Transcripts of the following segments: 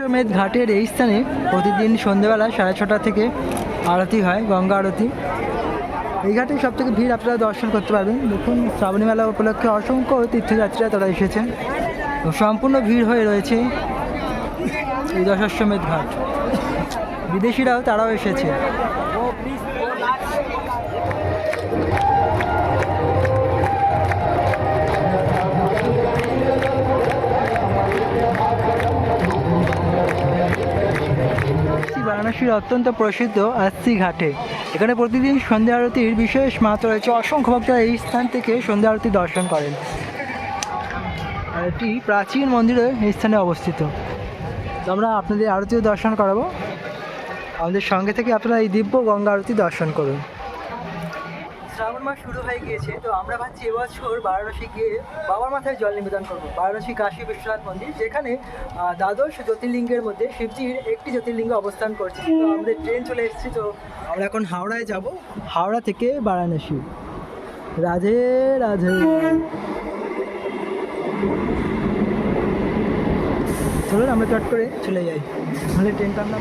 সমেত ঘাটের এই স্থানে প্রতিদিন সন্ধ্যাবেলা সাড়ে ছটা থেকে আরতি হয়, গঙ্গা আরতি। এই ঘাটে সব থেকে ভিড় আপনারা দর্শন করতে পারবেন। দেখুন, শ্রাবণী মেলা উপলক্ষে অসংখ্য তীর্থযাত্রীরা তারা এসেছেন। সম্পূর্ণ ভিড় হয়ে রয়েছে এই দশাশ্বমেধ ঘাট। বিদেশিরাও তারাও এসেছে। বারাণসীর অত্যন্ত প্রসিদ্ধ আস্তি ঘাটে। এখানে প্রতিদিন সন্ধ্যা আরতির বিশেষ মাত্র রয়েছে। অসংখ্য ভক্তরা এই স্থান থেকে সন্ধ্যা আরতি দর্শন করেন। এটি প্রাচীন মন্দিরে এই স্থানে অবস্থিত। আমরা আপনাদের আরতিও দর্শন করাবো। আমাদের সঙ্গে থেকে আপনারা এই দিব্য গঙ্গা আরতি দর্শন করুন। মাস শুরু হয়ে গিয়েছে, তো আমরা ভাবছি এবছর বারাণসী গিয়ে বাবার মাথায় জল নিবেদন করব। বারাণসী কাশী বিশ্বনাথ মন্দির, যেখানে দ্বাদশ জ্যোতির্লিঙ্গের মধ্যে শিবজির একটি জ্যোতির্লিঙ্গ অবস্থান করছে। তো আমাদের ট্রেন চলে এসেছি, তো আমরা এখন হাওড়ায় যাব। হাওড়া থেকে বারাণসী। রাধে রাধে। চলুন, আমরা চট করে চলে যাই। তাহলে ট্রেনটা আমরা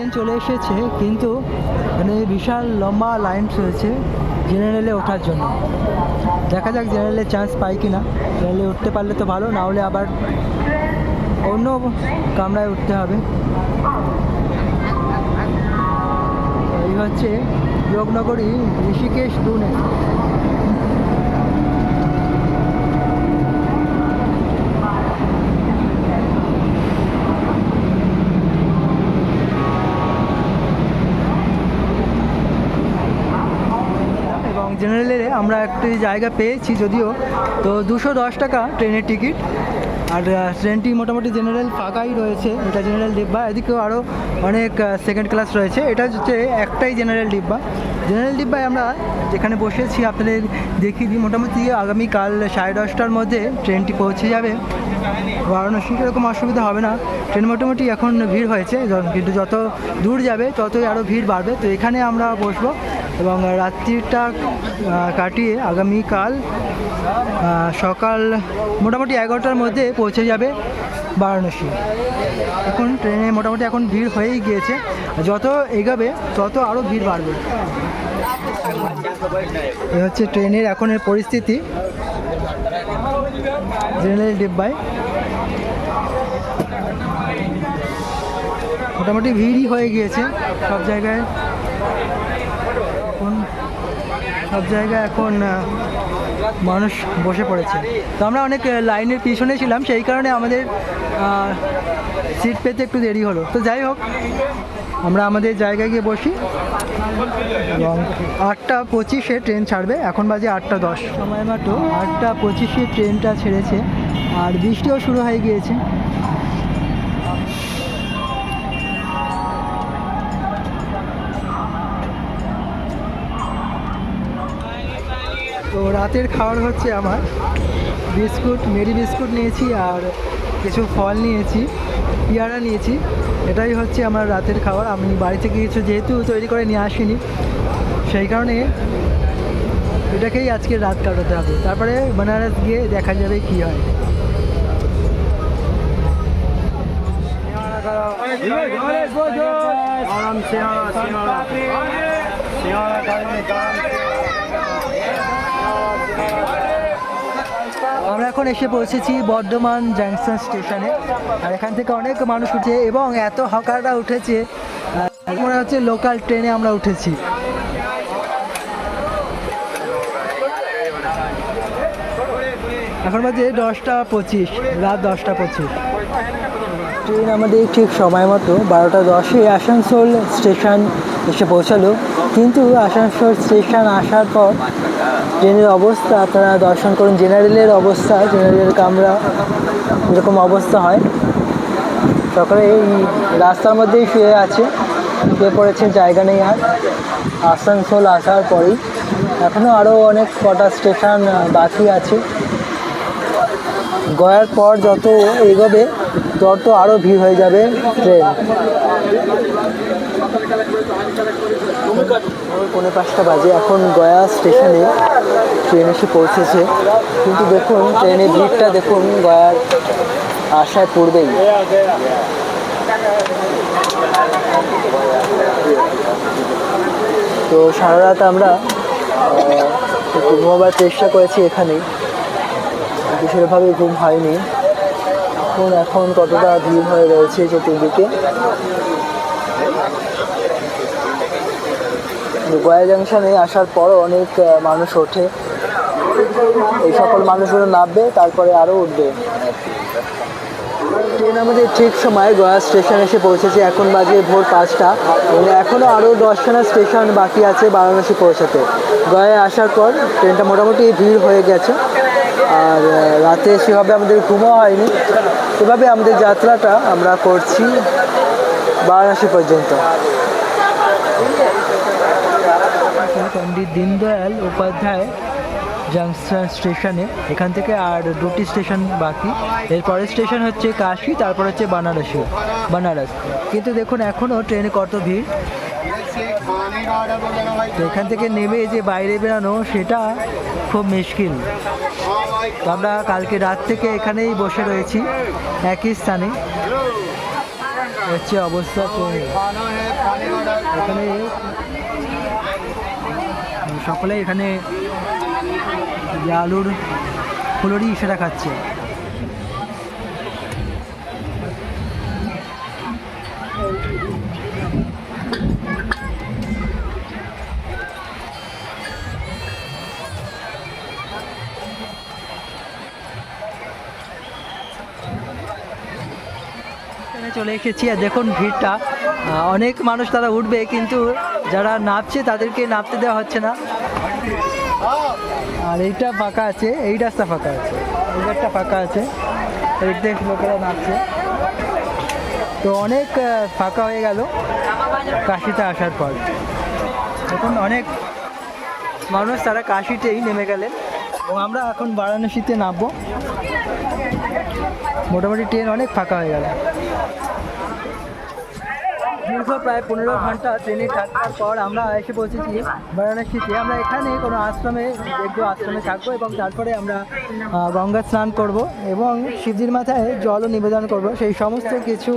ট্রেন চলে এসেছে, কিন্তু মানে বিশাল লম্বা লাইন রয়েছে জেনারেলে ওঠার জন্য। দেখা যাক জেনারেলে চান্স পাই কি না জেনারেলে উঠতে পারলে তো ভালো, না হলে আবার অন্য কামরায় উঠতে হবে। এই হচ্ছে যোগনগরী ঋষিকেশ টুনে এবং জেনারেলে আমরা একটি জায়গা পেয়েছি যদিও, তো দুশো দশ টাকা ট্রেনের টিকিট। আর ট্রেনটি মোটামুটি জেনারেল ফাঁকাই রয়েছে, এটা জেনারেল ডিব্বা। এদিকেও আরও অনেক সেকেন্ড ক্লাস রয়েছে। এটা হচ্ছে একটাই জেনারেল ডিব্বা। জেনারেল ডিব্বায় আমরা যেখানে বসেছি, আপনাদের দেখিয়ে দিই। মোটামুটি আগামীকাল সাড়ে দশটার মধ্যে ট্রেনটি পৌঁছে যাবে। বারাণসী এরকম অসুবিধা হবে না। ট্রেন মোটামুটি এখন ভিড় হয়েছে। কিন্তু যত দূর যাবে, ততই আরও ভিড় বাড়বে। তো এখানে আমরা বসবো। এবং রাত্রিটা কাটিয়ে আগামীকাল সকাল মোটামুটি এগারোটার মধ্যে পৌঁছে যাবে বারাণসী। এখন ট্রেনে মোটামুটি এখন ভিড় হয়েই গিয়েছে। যত এগাবে, তত আরও ভিড় বাড়বে। এ হচ্ছে ট্রেনের এখনের পরিস্থিতি। জেনারেল ডিব্বায়। মোটামুটি ভিড়ই হয়ে গিয়েছে সব জায়গায়। এখন সব জায়গায় এখন মানুষ বসে পড়েছে। তো আমরা অনেক লাইনের পিছনে ছিলাম, সেই কারণে আমাদের সিট পেতে একটু দেরি হলো। তো যাই হোক, আমরা আমাদের জায়গায় গিয়ে বসি। এবং আটটা পঁচিশে ট্রেন ছাড়বে, এখন বাজে আটটা দশ। সময় মতো আটটা পঁচিশে ট্রেনটা ছেড়েছে, আর বৃষ্টিও শুরু হয়ে গিয়েছে। রাতের খাবার হচ্ছে আমার। বিস্কুট, মেরি বিস্কুট নিয়েছি আর কিছু ফল নিয়েছি, পেয়ারা নিয়েছি। এটাই হচ্ছে আমার রাতের খাবার। আমি বাড়ি থেকে কিছু যেহেতু তৈরি করে নিয়ে আসিনি, সেই কারণে এটাকেই আজকে রাত কাটাতে হবে। তারপরে বেনারস গিয়ে দেখা যাবে কি হয়। আমরা এখন এসে পৌঁছেছি বর্ধমান জাংশন স্টেশনে। আর এখান থেকে অনেক মানুষ উঠে এবং এত হকাররা উঠেছে। মনে হচ্ছে লোকাল ট্রেনে আমরা উঠেছি। এখন বাজে দশটা পঁচিশ, রাত দশটা পঁচিশ। ট্রেন আমাদের ঠিক সময় মতো বারোটা দশে আসানসোল স্টেশন এসে পৌঁছালো। কিন্তু আসানসোল স্টেশন আসার পর ট্রেনের অবস্থা, আপনারা দর্শন করুন, জেনারেলের অবস্থা জেনারেল কামরা, এরকম অবস্থা হয়। সকালে এই রাস্তার মধ্যেই শুয়ে আছে, শুয়ে পড়েছে জায়গা নেই আর। আসানসোল আসার পরেই। এখনও আরও অনেক কটা স্টেশন বাকি আছে। গয়ার পর যত এগোবে, তত আরও ভিড় হয়ে যাবে ট্রেন। পৌনে পাঁচটা বাজে। এখন গয়া স্টেশনে ট্রেন এসে পৌঁছেছে। কিন্তু দেখুন ট্রেনের ভিড়টা দেখুন, গয়ার আসার পূর্বেই তো সারা রাত আমরা ঘুমাবার চেষ্টা করেছি এখানেই কিন্তু সেভাবে ঘুম হয়নি। এখন এখন কতটা ভিড় হয়ে রয়েছে চতুর্দিকে গয়া জাংশনে আসার পরও অনেক মানুষ ওঠে। এই সকল মানুষগুলো নামবে, তারপরে আরও উঠবে। ট্রেন আমাদের ঠিক সময় গয়া স্টেশন এসে পৌঁছেছে। এখন বাজে ভোর পাঁচটা। এবং এখনও আরও দশখানা স্টেশন বাকি আছে বারাণসী পৌঁছাতে। গয়ায় আসার পর ট্রেনটা মোটামুটি ভিড় হয়ে গেছে। আর রাতে সেভাবে আমাদের ঘুমও হয়নি। এভাবে আমাদের যাত্রাটা আমরা করছি বারাণসী পর্যন্ত। পণ্ডিত দীনদয়াল উপাধ্যায় জাংশন স্টেশনে। এখান থেকে আর দুটি স্টেশন বাকি। এর পরের স্টেশন হচ্ছে কাশি, তারপর হচ্ছে বানারসি, বানারস। কিন্তু দেখুন এখনও ট্রেনে কত ভিড়। তো এখান থেকে নেমে যে বাইরে বেরানো, সেটা খুব মুশকিল। আমরা কালকে রাত থেকে এখানেই বসে রয়েছি, একই স্থানে। হচ্ছে অবস্থা এখানে সকলে এখানে আলুর ফুলরি সেটা খাচ্ছে। চলে এসেছি আর দেখুন ভিড়টা। অনেক মানুষ তারা উঠবে কিন্তু যারা নামছে তাদেরকে নামতে দেওয়া হচ্ছে না। আর এইটা ফাঁকা আছে, এই রাস্তা ফাঁকা আছে, এই একটা ফাঁকা আছে এই দেখ লোকেরা নামছে তো অনেক ফাঁকা হয়ে গেল, কাশিতে আসার পর। এখন অনেক মানুষ তারা কাশিতেই নেমে গেলেন। এবং আমরা এখন বারাণসীতে নামবো। মোটামুটি ট্রেন অনেক ফাঁকা হয়ে গেল। দীর্ঘ প্রায় পনেরো ঘণ্টা ট্রেনে থাকার পর আমরা এসে পৌঁছেছি বারাণসীতে। আমরা এখানে কোনো আশ্রমে, একটু আশ্রমে থাকব এবং তারপরে আমরা গঙ্গা স্নান করব এবং শিবজির মাথায় জলও নিবেদন করব। সেই সমস্ত কিছু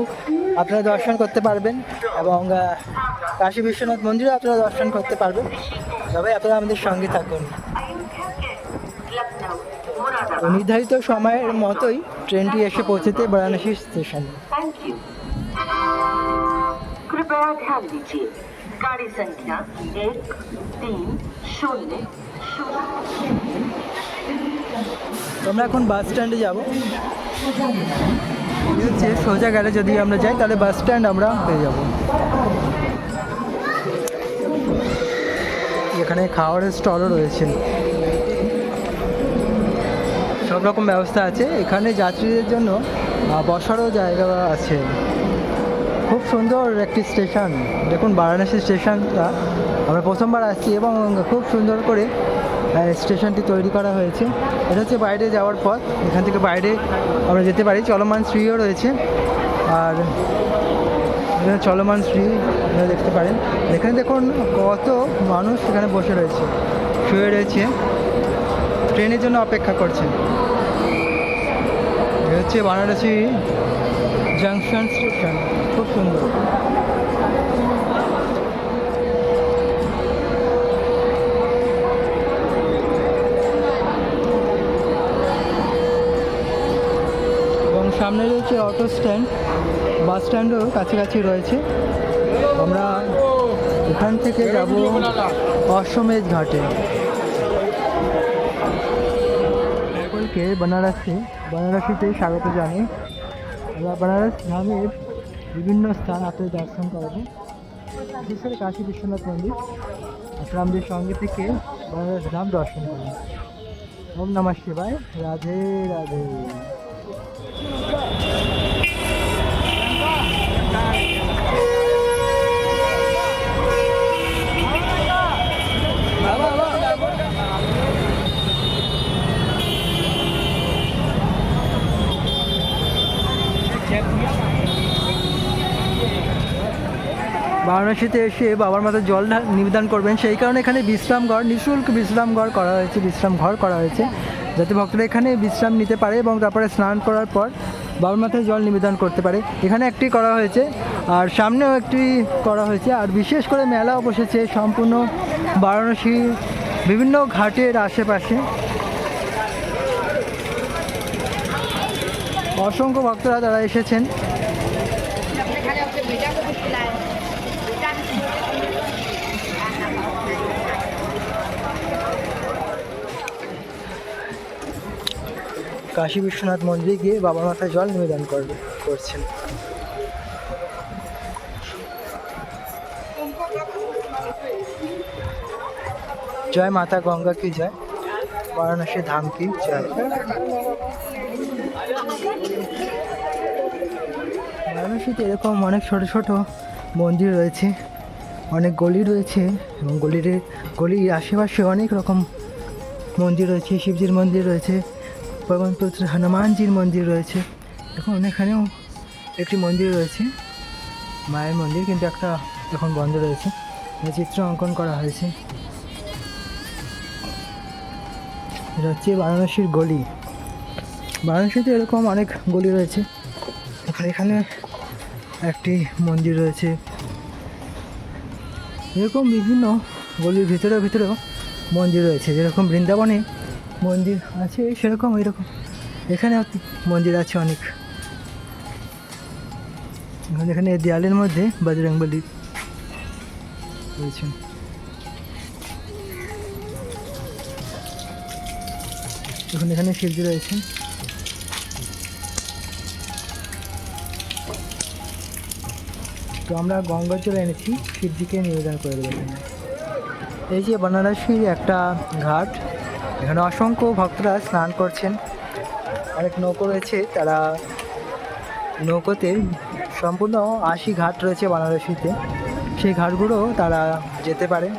আপনারা দর্শন করতে পারবেন এবং কাশী বিশ্বনাথ মন্দিরও আপনারা দর্শন করতে পারবেন। তবে আপনারা আমাদের সঙ্গে থাকুন। নির্ধারিত সময়ের মতোই ট্রেনটি এসে পৌঁছেতে বারাণসী স্টেশনে। कृपया ध्यान दीजिए गाड़ी संख्या एक तीन शून्य शून्य তো আমরা এখন বাস স্ট্যান্ডে যাব হচ্ছে সোজা গেলে যদি আমরা যাই তাহলে বাস স্ট্যান্ড আমরা পেয়ে যাব এখানে খাওয়ার স্টলও রয়েছে সব রকম ব্যবস্থা আছে এখানে যাত্রীদের জন্য আহ, বসারও জায়গা আছে খুব সুন্দর একটি স্টেশন। দেখুন, বারাণসী স্টেশনটা। আমরা প্রথমবার আসছি এবং খুব সুন্দর করে স্টেশনটি তৈরি করা হয়েছে। এটা হচ্ছে বাইরে যাওয়ার পথ। এখান থেকে বাইরে আমরা যেতে পারি। চলমান শ্রীও রয়েছে। আর এখানে চলমান শ্রী আপনারা দেখতে পারেন। এখানে দেখুন, কত মানুষ এখানে বসে রয়েছে, শুয়ে রয়েছে। ট্রেনের জন্য অপেক্ষা করছে হচ্ছে বারাণসী জাংশন স্টেশন। খুব সুন্দর। এবং সামনে রয়েছে অটো স্ট্যান্ড, বাস স্ট্যান্ডও কাছাকাছি রয়েছে। আমরা এখান থেকে যাব অশ্বমেধ ঘাটে। সকলকে বেনারসে। বেনারসিতে স্বাগত জানি আমরা বেনারস ধামের বিভিন্ন স্থান আপনি দর্শন করব বিশেষ কাশী বিশ্বনাথ মন্দির আপনাদের সঙ্গে থেকে বেনারস ধাম দর্শন করুন ওম নমঃ শিবায়। রাধে রাধে। বারাণসীতে এসে বাবার মাথায় জল নিবেদন করবেন। সেই কারণে এখানে বিশ্রাম ঘর, নিঃশুল্ক বিশ্রাম ঘর করা হয়েছে, বিশ্রাম ঘর করা হয়েছে। যাতে ভক্তরা এখানে বিশ্রাম নিতে পারে এবং তারপরে স্নান করার পর বাবার মাথায় জল নিবেদন করতে পারে। এখানে একটি করা হয়েছে, আর সামনেও একটি করা হয়েছে। আর বিশেষ করে মেলাও বসেছে সম্পূর্ণ বারাণসী, বিভিন্ন ঘাটের আশেপাশে। অসংখ্য ভক্তরা তারা এসেছেন। কাশী বিশ্বনাথ মন্দিরে গিয়ে বাবা মাথায় জল নিবেদন করবে করছেন। জয় মাতা গঙ্গা কি জয়? বারাণসী ধাম কি জয়? বারাণসীতে এরকম অনেক ছোট ছোট মন্দির রয়েছে, অনেক গলি রয়েছে এবং গলির গলির আশেপাশে অনেক রকম মন্দির রয়েছে, শিবজির মন্দির রয়েছে। পবনপুত্র হনুমানজির মন্দির রয়েছে। এখন এখানেও একটি মন্দির রয়েছে। মায়ের মন্দির, কিন্তু একটা এখন বন্ধ রয়েছে। চিত্র অঙ্কন করা হয়েছে। এটা হচ্ছে বারাণসীর গলি। বারাণসীতে এরকম অনেক গলি রয়েছে। এখানে এখানে একটি মন্দির রয়েছে। এরকম বিভিন্ন গলির ভিতরে ভিতরেও মন্দির রয়েছে। যেরকম বৃন্দাবনে মন্দির আছে, সেরকম এরকম এখানে মন্দির আছে অনেক। এখন দেয়ালের মধ্যে বজরংবলী রয়েছে এখন এখানে শিবজি রয়েছে তো আমরা গঙ্গা জল এনেছি, শিবজিকে নিবেদন করে দেবো। এই যে বানারসির একটা ঘাট এখানে অসংখ্য ভক্তরা স্নান করছেন। অনেক নৌকো রয়েছে, তারা নৌকোতে সম্পূর্ণ আশি ঘাট রয়েছে বানারসিতে সেই ঘাটগুলো তারা যেতে পারে।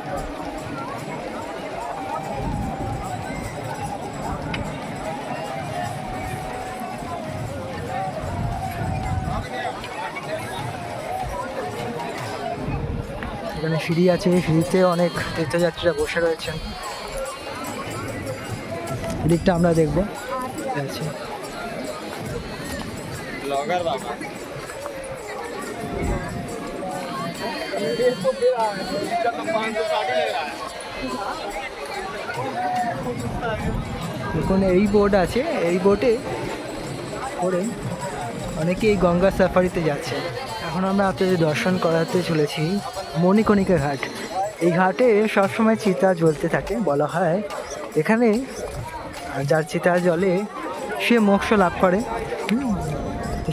এখানে সিঁড়ি আছে, সিঁড়িতে অনেক তীর্থযাত্রীরা বসে রয়েছেন। এদিকটা আমরা দেখব। আছে এখন এই বোট আছে, এই বোটে করে অনেকে এই গঙ্গা সাফারিতে যাচ্ছে। এখন আমরা আপনাদের দর্শন করাতে চলেছি মণিকণিকা ঘাট। এই ঘাটে সবসময় চিতা জ্বলতে থাকে, বলা হয়। এখানে যার চিতা জলে সে মোক্ষ লাভ করে।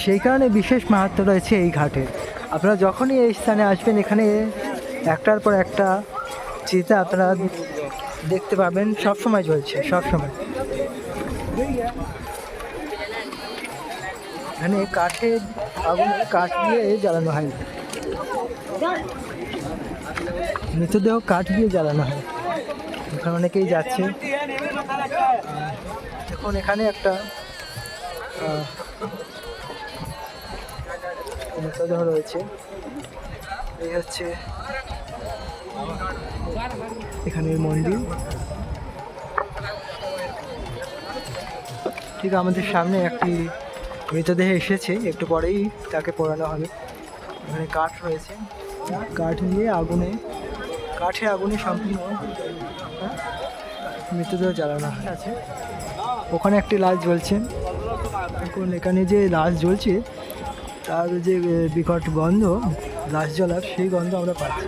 সেই কারণে বিশেষ মাহাত্ম রয়েছে এই ঘাটে। আপনারা যখনই এই স্থানে আসবেন, এখানে একটার পর একটা চিতা আপনারা দেখতে পাবেন, সব সময় জ্বলছে, সব সময়। এখানে কাঠের আগুনে, কাঠ দিয়ে জ্বালানো হয়। মৃতদেহ কাঠ দিয়ে জ্বালানো হয়। এখানে অনেকেই যাচ্ছে। দেখুন, এখানে একটা রয়েছে। এই হচ্ছে এখানের মন্দির। ঠিক আমাদের সামনে একটি মৃতদেহ এসেছে। একটু পরেই তাকে পোড়ানো হবে। এখানে কাঠ রয়েছে। কাঠ নিয়ে আগুনে কাঠে আগুনে সম্পূর্ণ মৃতদেহ জ্বালানো আছে। ওখানে একটি লাশ জ্বলছে। এখন এখানে যে লাশ জ্বলছে তার যে বিকট গন্ধ লাশ জ্বলার সেই গন্ধ আমরা পাচ্ছি।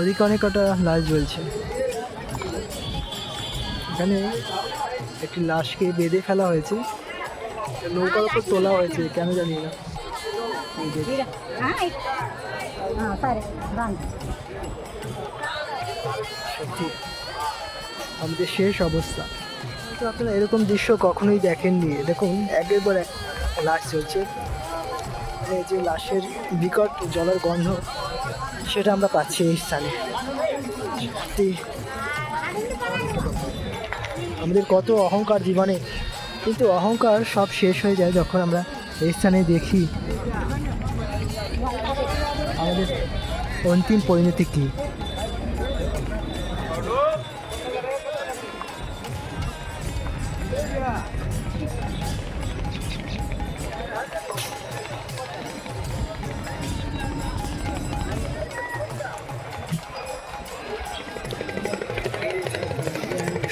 ওদিকে অনেক কটা লাশ জ্বলছে। এখানে একটি লাশকে বেঁধে ফেলা হয়েছে। নৌকার উপর তোলা হয়েছে কেন জানি না। যে সত্যি আমাদের শেষ অবস্থা। তো আপনারা এরকম দৃশ্য কখনোই দেখেননি। দেখুন একের পর এক লাশ চলছে এই যে লাশের বিকট জলের গন্ধ সেটা আমরা পাচ্ছি এই স্থানে। সত্যি। আমাদের কত অহংকার জীবনে। কিন্তু অহংকার সব শেষ হয়ে যায় যখন আমরা স্থানে দেখি আমাদের অন্তিম পরিণতি কী?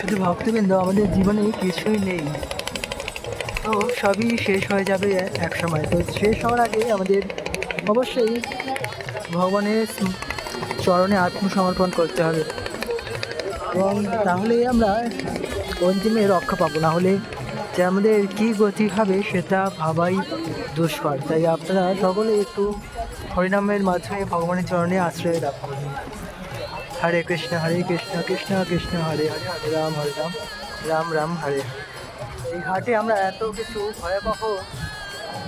শুধু ভক্তবৃন্দ আমাদের জীবনে কিছুই নেই। তো সবই শেষ হয়ে যাবে এক সময়। তো শেষ হওয়ার আগে আমাদের অবশ্যই ভগবানের চরণে আত্মসমর্পণ করতে হবে। এবং তাহলে আমরা অন্তিমে রক্ষা পাবো। না হলে যে আমাদের কী গতি হবে সেটা ভাবাই দুষ্কর। তাই আপনারা সকলে একটু হরিনামের মাধ্যমে ভগবানের চরণে আশ্রয় লাভ করুন। হরে কৃষ্ণ হরে কৃষ্ণ কৃষ্ণ কৃষ্ণ, হরে হরে হরে রাম হরে রাম রাম রাম, হরে হরে। এই ঘাটে আমরা এত কিছু ভয়াবহ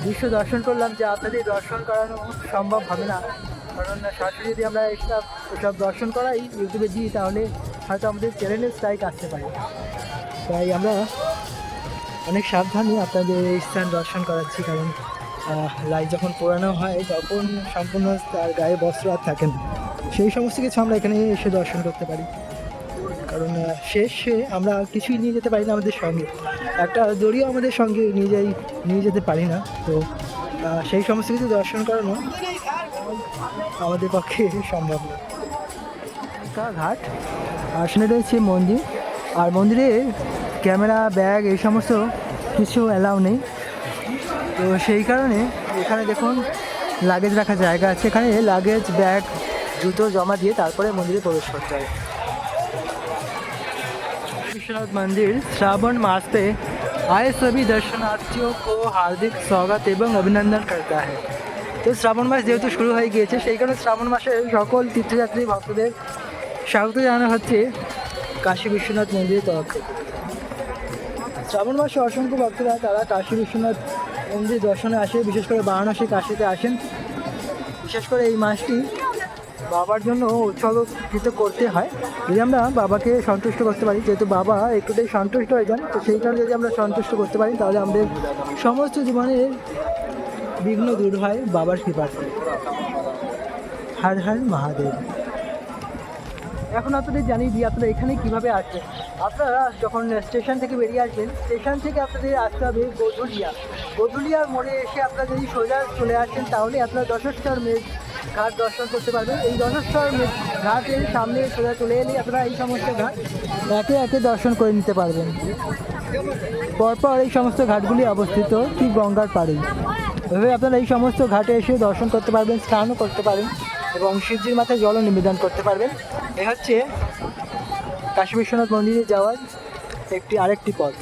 দৃশ্য দর্শন করলাম যে আপনাদের দর্শন করানো সম্ভব হবে না। কারণ সরাসরি যদি আমরা এইসব সব দর্শন করাই, ইউটিউবে দিই, তাহলে হয়তো আমাদের চ্যানেলের স্ট্রাইক আসতে পারে। তাই আমরা অনেক সাবধানে আপনাদের এই স্থান দর্শন করাচ্ছি, কারণ লাইট যখন পোড়ানো হয়, তখন সম্পূর্ণ তার গায়ে বস্ত্র আর থাকে না। সেই সমস্ত কিছু আমরা এখানে এসে দর্শন করতে পারি। কারণ শেষে আমরা কিছুই নিয়ে যেতে পারি না আমাদের সঙ্গে। একটা দড়িও আমাদের সঙ্গে নিয়ে যাই, নিয়ে যেতে পারি না। তো সেই সমস্ত কিছু দর্শন করানো আমাদের পক্ষে সম্ভব না। ঘাট, আর সামনে রয়েছে মন্দির। আর মন্দিরে ক্যামেরা, ব্যাগ এই সমস্ত কিছু অ্যালাউ নেই। তো সেই কারণে এখানে দেখুন, লাগেজ রাখার জায়গা আছে। এখানে লাগেজ, ব্যাগ, জুতো জমা দিয়ে তারপরে মন্দিরে প্রবেশ করতে হবে। विश्वनाथ मंदिर श्रावण मास पे आए सभी दर्शनार्थियों को हार्दिक स्वागत এবং অভিনন্দন করতে হয় তো শ্রাবণ মাস যেহেতু শুরু হয়ে গিয়েছে সেই কারণে শ্রাবণ মাসে সকল তীর্থযাত্রী ভক্তদের স্বাগত জানানো হচ্ছে কাশী বিশ্বনাথ মন্দিরের তরফ থেকে শ্রাবণ মাসে অসংখ্য ভক্তরা তারা কাশী বিশ্বনাথ মন্দির দর্শনে আসে বিশেষ করে বারাণসী কাশীতে আসেন বিশেষ করে এই মাসটি বাবার জন্য উৎসর্গকৃত করতে হয়। যদি আমরা বাবাকে সন্তুষ্ট করতে পারি, যেহেতু বাবা একটুটাই সন্তুষ্ট হয়ে যান, তো সেই কারণে যদি আমরা সন্তুষ্ট করতে পারি, তাহলে আমাদের সমস্ত জীবনের বিঘ্ন দূর হয় বাবার কৃপাতে হর হর মহাদেব। এখন আপনাদের জানিয়ে দিই, আপনারা এখানে কীভাবে আসবেন? আপনারা যখন স্টেশন থেকে বেরিয়ে আসবেন, স্টেশন থেকে আপনাদের আসতে হবে গোধুলিয়া। গোধুলিয়ার মোড়ে এসে আপনারা যদি সোজা চলে আসেন, তাহলে আপনারা দশস্তর মেঘ ঘাট দর্শন করতে পারবেন? এই মেঘ ঘাটের সামনে সোজা চলে এলে আপনারা এই সমস্ত ঘাট একে একে দর্শন করে নিতে পারবেন। পরপর এই সমস্ত ঘাটগুলি অবস্থিত ঠিক গঙ্গার পাড়েই। এভাবে আপনারা এই সমস্ত ঘাটে এসে দর্শন করতে পারবেন, স্নানও করতে পারেন এবং শিবজির মাথায় জলও নিবেদন করতে পারবেন। এ হচ্ছে কাশী বিশ্বনাথ মন্দিরে যাওয়ার একটি আরেকটি পথ।